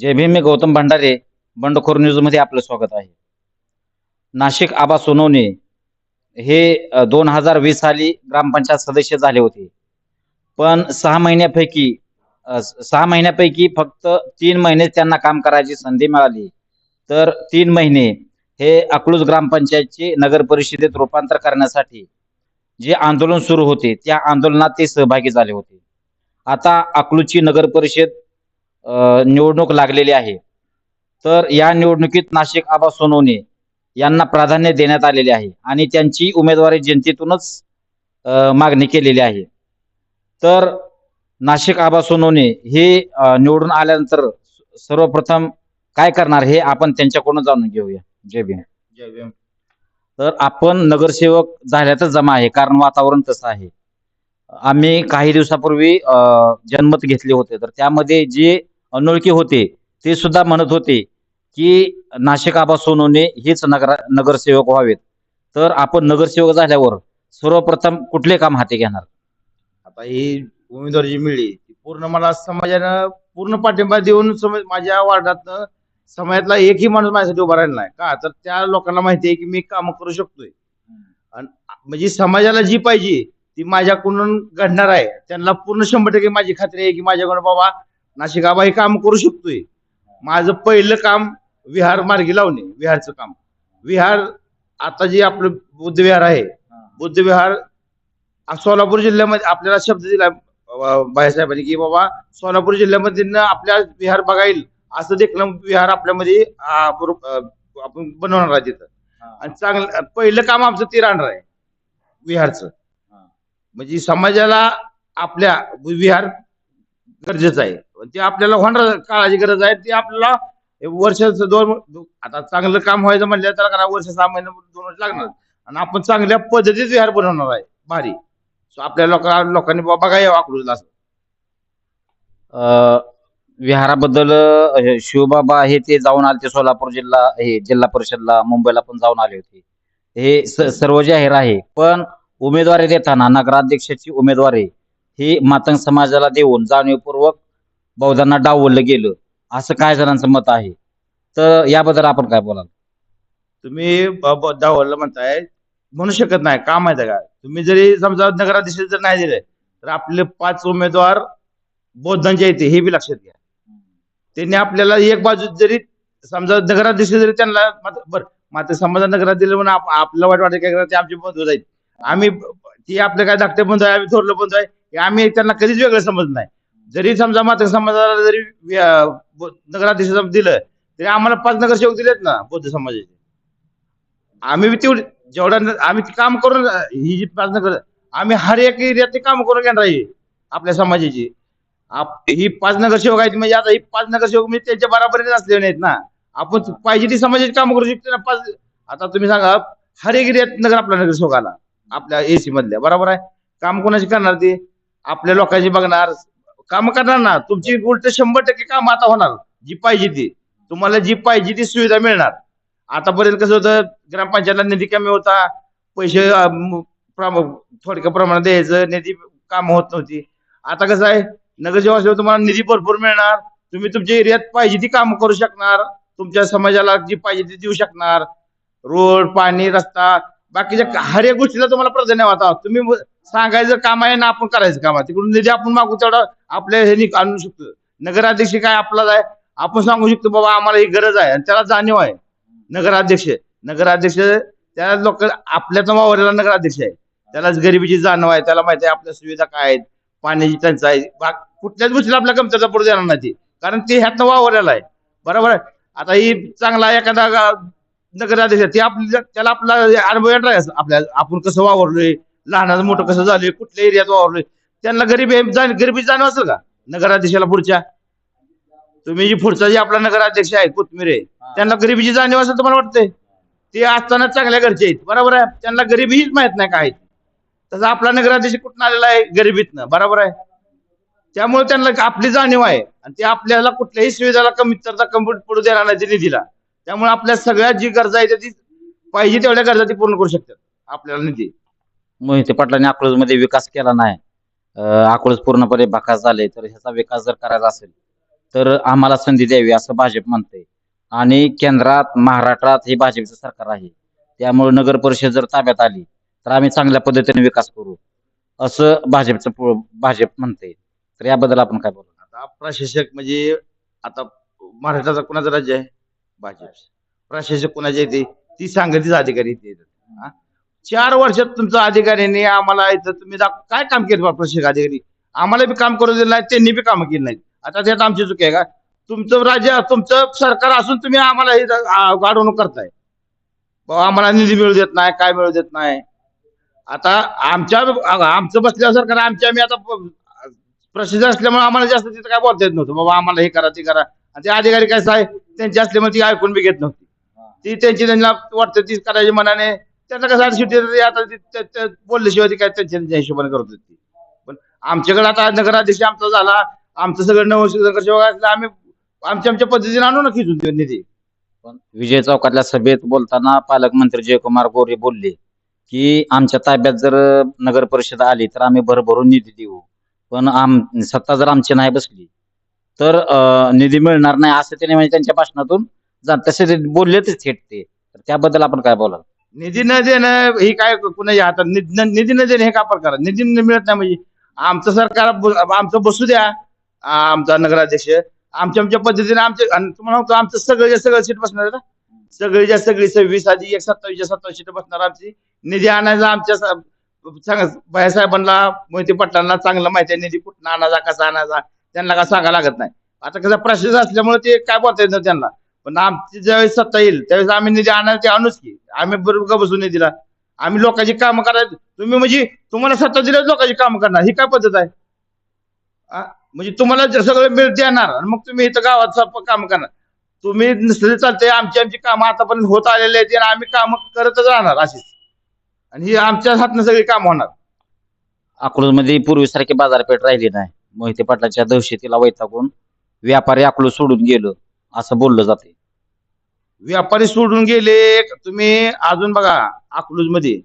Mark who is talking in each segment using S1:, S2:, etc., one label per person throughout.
S1: जय भीम मी गौतम भंडारे बंडखोर न्यूजमध्ये आपलं स्वागत आहे. नाशिक आबा सोनवणे हे दोन हजार वीस साली ग्रामपंचायत सदस्य झाले होते. पण सहा महिन्यापैकी सहा महिन्यापैकी फक्त तीन महिने त्यांना काम करायची संधी मिळाली. तर तीन महिने हे अकलूज ग्रामपंचायतचे नगर परिषदेत रूपांतर करण्यासाठी जे आंदोलन सुरू होते त्या आंदोलनात ते सहभागी झाले होते. आता अकलूजची नगर परिषद निवडणूक लागलेली आहे. तर या निवडणुकीत नाशिक आबा सोनवणे यांना प्राधान्य देण्यात आलेले आहे आणि त्यांची उमेदवारी जनतेतूनच मागणी केलेली आहे. तर नाशिक आबा सोनवणे हे निवडून आल्यानंतर सर्वप्रथम काय करणार हे आपण त्यांच्याकडून जाणून घेऊया. जय भीम.
S2: जय भीम.
S1: तर आपण नगरसेवक झाल्यातच जमा आहे कारण वातावरण तसं आहे. आम्ही काही दिवसापूर्वी जनमत घेतले होते. तर त्यामध्ये जे अनोळखी होते. ते सुद्धा म्हणत होते की नाशिक आबा सोनवणे हेच नगर नगरसेवक व्हावेत. तर आपण नगरसेवक झाल्यावर सर्वप्रथम कुठले काम हाती घेणार?
S2: आता ही उमेदवार जी मिळली ती पूर्ण मला समाजानं पूर्ण पाठिंबा देऊन समज माझ्या वार्डात समाजातला एकही माणूस माझ्यासाठी उभा राहिला नाही. का? तर त्या लोकांना माहिती आहे की मी काम करू शकतोय. आणि म्हणजे समाजाला जी पाहिजे ती माझ्याकडून घडणार आहे. त्यांना पूर्ण शंभर टक्के माझी खात्री आहे की माझ्याकडून बाबा नाशिक आबा हे काम करू शकतोय. माझं पहिलं काम विहार मार्गी लावणे विहारचं काम. विहार आता जे आपलं बुद्ध विहार आहे बुद्ध विहार आ- सोलापूर जिल्ह्यामध्ये आपल्याला शब्द दिला बाळासाहेबांनी की बाबा सोलापूर जिल्ह्यामध्ये आपल्या विहार बघाईल असं देखणं विहार आपल्यामध्ये आपण बनवणार आहे तिथं. आणि चांगलं पहिलं काम आमचं ते राहणार आहे विहारचं. म्हणजे समाजाला आपल्या विहार गरजेचं आहे. ते आपल्याला होणार काळाची गरज आहे. ते आपल्याला वर्षाचं दोन आता चांगलं काम व्हायचं म्हणलं तर करा वर्ष सहा महिने दोन वर्ष लागणार. आणि आपण चांगल्या पद्धतीत विहार बनवणार आहे. भारी. सो आपल्या लोका लोकांनी बाबा बघा यावं असं
S1: विहाराबद्दल शिवबाबा हे ते जाऊन आले ते सोलापूर जिल्हा हे जिल्हा परिषदला मुंबईला पण जाऊन आले होते. हे सर्व जाहीर आहे. पण उमेदवारी देताना नगराध्यक्षाची उमेदवारी हे मातंग समाजाला देऊन जाणीवपूर्वक बौद्धांना डावललं गेलं. असं काय जणांचं मत आहे? तर याबद्दल आपण काय बोलाल?
S2: तुम्ही ब- म्हणताय. म्हणू शकत नाही. का माहिती आहे का तुम्ही जरी समजा नगराधीश जर नाही दिले तर आपले पाच उमेदवार बौद्धांचे येते हे बी लक्षात घ्या. त्यांनी आपल्याला एक बाजू जरी समजा नगराधीश जरी त्यांना मात्र- बरं मात्र समाजा नगरात दिलं म्हणून आप- आपल्याला वाईट वाटत काय ते आमचे बंधू जाईल आम्ही ती आपलं काय धाकटे बंधू आहे आम्ही थोरलं बंधू आहे. आम्ही त्यांना कधीच वेगळं समजत नाही. जरी समजा मात्र समाजाला जरी नगराध्यक्ष दिलं तरी आम्हाला पाच नगरसेवक दिलेत ना बौद्ध समाजाचे. आम्ही तेवढे तेवढी आम्ही ते काम करून ही जी पाच नगर आम्ही हर एक एरियात ते काम करून घेणार आहे आपल्या समाजाची. आप- ही पाच नगरसेवक आहेत म्हणजे आता ही पाच नगरसेवक म्हणजे त्यांच्या बराबरीने असले नाहीत ना. आपण पाहिजे ती समाजाची काम करू शकतो ना पाच आता तुम्ही सांगा हर एक एरियात नगर आपला नगरसेवक आला आपल्या एसी मधल्या बरोबर आहे? काम कोणाची करणार ते? आपल्या लोकांची बघणार काम करणार ना. तुमची उलट शंभर टक्के काम आता होणार. जी पाहिजे ती. तुम्हाला जी पाहिजे ती सुविधा मिळणार. आतापर्यंत कसं होतं ग्रामपंचायतला निधी कमी होता. पैसे थोडक्या प्रमाणात द्यायचं निधी काम होत नव्हती. आता कसं आहे नगरसेवक असल्यावर तुम्हाला निधी भरपूर मिळणार. तुम्ही तुमच्या एरियात पाहिजे ती काम करू शकणार. तुमच्या समाजाला जी पाहिजे ती देऊ शकणार. रोड पाणी रस्ता बाकीच्या हर एक गोष्टीला तुम्हाला प्राधान्य होता तुम्ही सांगायचं काम आहे ना आपण करायचं काम आहे. तिकडून निधी आपण मागू तेवढा आपल्या ह्यानी आणू शकतो. नगराध्यक्ष काय आपलाच आहे? आपण सांगू शकतो बाबा आम्हाला ही गरज आहे आणि त्याला जाणीव आहे. नगराध्यक्ष नगराध्यक्ष त्या लोक आपल्याच वावरलेला नगराध्यक्ष आहे. त्यालाच गरिबीची जाणीव आहे त्याला माहिती आहे आपल्या सुविधा काय आहेत पाण्याची टंचाई बा- कुठल्याच गोष्टीला आपल्या कमतरता पडू देणार नाही ती. कारण ते ह्यातनं वावरलेला आहे. बरोबर आहे? आता ही चांगला एखादा नगराध्यक्ष ते आपल्या त्याला आपला अनुभव येणार आहे आपल्या आपण कसं वावरलोय? लहानाचं मोठं कसं झालोय कुठल्या एरियात वावरलोय त्यांना गरीबी जाण गरिबी जाणीव असेल का? नगराध्यक्षाला पुढच्या. तुम्ही जी पुढचा जे आपला नगराध्यक्ष आहे कोथमिरे त्यांना गरिबीची जाणीव असेल तुम्हाला वाटतंय? ते असताना चांगल्या घरचे आहेत बरोबर आहे? त्यांना गरिबी हीच माहीत नाही काय. तसं आपला नगराध्यक्ष कुठून आलेला आहे? गरिबीतनं बरोबर आहे? त्यामुळे त्यांना आपली जाणीव आहे आणि ते आपल्याला कुठल्याही सुविधाला कमी तरचा कमी पडू देणार नाही ते निधीला. त्यामुळे आपल्या सगळ्यात जी गरजा आहे ती पाहिजे तेवढ्या गरजा ती पूर्ण करू शकतात आपल्याला निधी.
S1: मोहिते पाटलांनी अकलूजमध्ये विकास केला नाही. अ, अकलूज पूर्णपणे बाकास झाले तर ह्याचा विकास जर करायचा असेल तर आम्हाला संधी द्यावी असं भाजप म्हणते आणि केंद्रात महाराष्ट्रात हे भाजपचं सरकार आहे. त्यामुळे नगर परिषद जर ताब्यात आली तर आम्ही चांगल्या पद्धतीने विकास करू असं भाजपचं पु- भाजप म्हणते तर याबद्दल आपण काय बोलू
S2: आता प्रशासक म्हणजे आता महाराष्ट्राचा कुणाचं राज्य आहे? भाजप प्रशासक कुणाचे येते ती? सांगतीच अधिकारी इथे येतात चार वर्षात तुमचा अधिकाऱ्यांनी आम्हाला इथं तुम्ही दाख- काय काम केलं बा प्रशासक अधिकारी? आम्हाला बी काम करू दिलं नाही त्यांनी बी काम केली नाही आता त्यात आमची चुकी आहे का? तुमचं राज्य तुमचं सरकार असून तुम्ही आम्हाला हे आ- करताय. बाबा आम्हाला निधी मिळू देत नाही काय मिळू देत नाही. आता आमच्या आमचं बसल्या सरकार आमच्या आम्ही आता प- प्रसिद्ध असल्यामुळे आम्हाला जास्त तिथं काय बोलता येत नव्हतं. बाबा आम्हाला हे करा ते करा. आणि ते अधिकारी काय आहे त्यांची असल्यामुळे ती ऐकून बी घेत नव्हती. ती त्यांची त्यांना वाटतं ती करायची मनाने त्यांना कसं आता आता बोलल्याशिवाय काय त्यांच्या हिशोबाने करत होती पण आमच्याकडे आता नगराध्यक्ष आमचा झाला आमचं सगळं नगरसेवक असलं आम्ही आमच्या आमच्या पद्धतीने आणू ना खिचून ते निधी.
S1: पण विजय चौकातल्या सभेत बोलताना पालकमंत्री जयकुमार गोरे बोलले की आमच्या ताब्यात जर नगर परिषद आली तर आम्ही भरभरून निधी देऊ. पण आम सत्ता जर आमची नाही बसली तर निधी मिळणार नाही असं त्याने म्हणजे त्यांच्या भाषणातून जा- तसे बोललेच बोलले थेट ते. तर त्याबद्दल आपण काय बोलाल?
S2: निधी न देणं ही काय कुणाच्या हातात? निधी न- निधी न देणं हे का प्रकार? आहे? निधी न मिळत नाही म्हणजे आमचं सरकार ब- आमचं बसू द्या आ- आमचा नगराध्यक्ष. आमच्या आमच्या पद्धतीने आमचे आणि तुम्हाला सांगतो आमचं सगळं सगळं सीट बसणार आहे ना? सगळीच्या सगळी सव्वीस आधी एक सत्तावीसच्या सत्तावीस सीट बसणार आमची. निधी आणायचा आमच्या स- सांगा बायासाहेबांना मोहिते पाटलांना चांगलं माहिती आहे निधी कुठं आणायचा कसा आणायचा त्यांना काय सांगायला लागत नाही. आता कसं प्रशासन असल्यामुळे ते काय बोलता येत नाही त्यांना. पण आमची ज्यावेळेस सत्ता येईल त्यावेळेस आम्ही निधी आणायला ते आणूच की. आम्ही बरोबर बसून दिला आम्ही लोकांची कामं करायची तुम्ही म्हणजे तुम्हाला सत्ता दिल्यावर लोकांची कामं करणार. ही काय पद्धत आहे? म्हणजे तुम्हाला सगळं मिळ देणार आणि मग तुम्ही इथं गावात काम करणार. तुम्ही नसले चालते आमची आमची कामं आतापर्यंत होत आलेली आहेत आणि आम्ही कामं करतच राहणार अशीच. आणि ही आमच्या हातनं सगळी काम होणार.
S1: अकलूजमध्ये पूर्वीसारखी बाजारपेठ राहिली नाही. मोहिते पाटलाच्या दहशतीला वैतागून व्यापारी अकलूज सोडून गेलो. असं बोललं जाते.
S2: व्यापारी सोडून गेले तुम्ही अजून बघा अकलूजमध्ये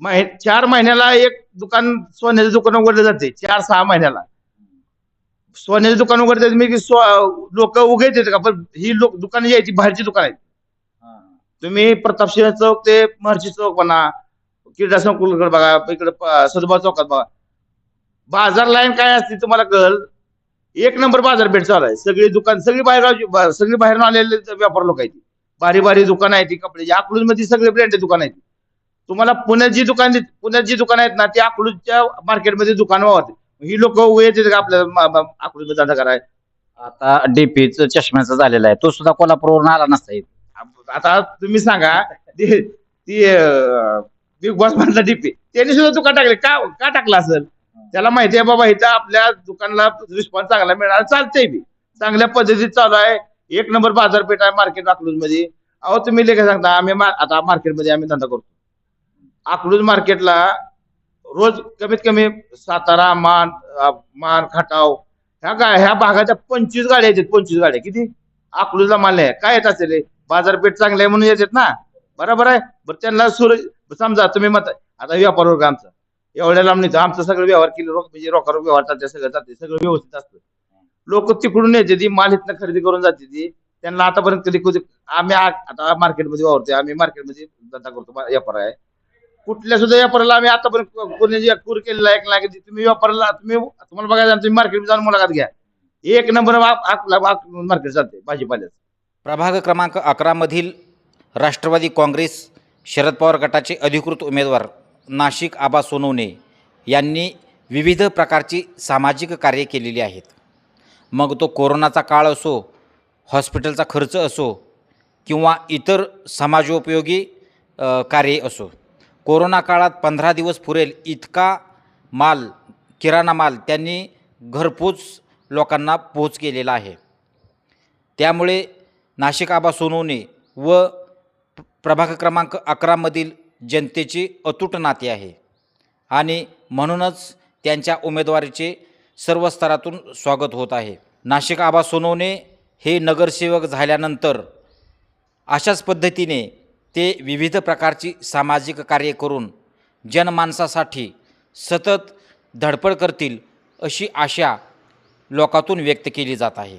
S2: महि- चार महिन्याला एक दुकान सोन्याचं दुकान उघडलं जाते चार सहा महिन्याला. सोन्याचं दुकान उघडते मी लोक उघे येतात का? पण ही लोक दुकान जी आहे ती बाहेरची दुकान आहेत. तुम्ही प्रतापसिंह चौक ते महर्षी चौक म्हणा क्रीडा संकुलकडे बघा इकडे प- सदबा चौकात बघा. बाजार लाईन काय असते तुम्हाला कळ एक नंबर बाजारपेठ चालू आहे सगळी दुकान सगळी बाहेर सगळी बाहेरून आलेले व्यापार लोक आहेत. बारी बारी दुकान आहेत ती कपड्याची अकलूजमध्ये सगळे ब्रँडेड दुकान आहेत. तुम्हाला पुण्यात जी दुकान पुण्यात जी दुकान आहेत ना ती अकलूजच्या मार्केटमध्ये दुकान वावरते ही लोक येतात का आपल्या अकलूजमध्ये धंदा करायला?
S1: आता डीपीच चष्म्याचा झालेला आहे. तो सुद्धा कोल्हापूरवरून आला नसता इथं.
S2: आता तुम्ही सांगा ती बिग बॉस मधला डीपी त्यांनी सुद्धा दुकान टाकले. का का टाकलं असेल? त्याला माहिती आहे बाबा इथं आपल्या दुकानाला रिस्पॉन्स चांगला मिळाला चालतंय बी. चांगल्या पद्धतीत चालू आहे. एक नंबर बाजारपेठ आहे मार्केट अकलूजमध्ये अहो तुम्ही लेखा सांगता आम्ही आता मार्केटमध्ये आम्ही धंदा करतो. अकलूज मार्केटला रोज कमीत कमी सातारा मान मान खटाव ह्या गा ह्या भागाच्या पंचवीस गाड्या येतात पंचवीस गाड्या. किती? अकलूजला माल आहे काय येत असेल बाजारपेठ चांगली आहे म्हणून येतात ना? बरोबर आहे? बरं त्यांना सुर समजा तुम्ही मत आता व्यापार वर्ग आमचा. एवढ्या लांब नाही. आमचं सगळं व्यवहार केले. रोख म्हणजे रोखावर व्यवहार चालते सगळं जाते सगळं व्यवस्थित असतं. लोक तिकडून येते ती माल इथनं खरेदी करून जाते ती. त्यांना आतापर्यंत कधी कधी आम्ही आ- आता मार्केटमध्ये वावरतोय. आम्ही मार्केटमध्ये धंदा करतो व्यापार आहे. कुठल्या सुद्धा व्यापाराला आम्ही आतापर्यंत कोणी जे पूर केलेला आहे नाही तुम्ही व्यापाराला तुम्ही तुम्हाला बघायला तुम्ही मार्केट जाऊन मुलाखत घ्या. एक नंबर मार्केट जाते भाजीपाल्याचं.
S1: प्रभाग क्रमांक अकरामधील राष्ट्रवादी काँग्रेस शरद पवार गटाचे अधिकृत उमेदवार नाशिक आबा सोनवणे यांनी विविध प्रकारची सामाजिक कार्य केलेली आहेत. मग तो कोरोनाचा काळ असो हॉस्पिटलचा खर्च असो किंवा इतर समाजोपयोगी अ, कार्ये असो कोरोना काळात पंधरा दिवस पुरेल इतका माल किराणा माल त्यांनी घरपोच लोकांना पोच केलेला आहे. त्यामुळे नाशिक आबा सोनवणे व प्रभाग क्रमांक अकरामधील जनतेची अतूट नाते आहे. आणि म्हणूनच त्यांच्या उमेदवारीचे सर्व स्तरातून स्वागत होत आहे. नाशिक आबा सोनवणे हे नगरसेवक झाल्यानंतर अशाच पद्धतीने ते विविध प्रकारची सामाजिक कार्य करून जनमानसासाठी सतत धडपड करतील अशी आशा लोकातून व्यक्त केली जात आहे.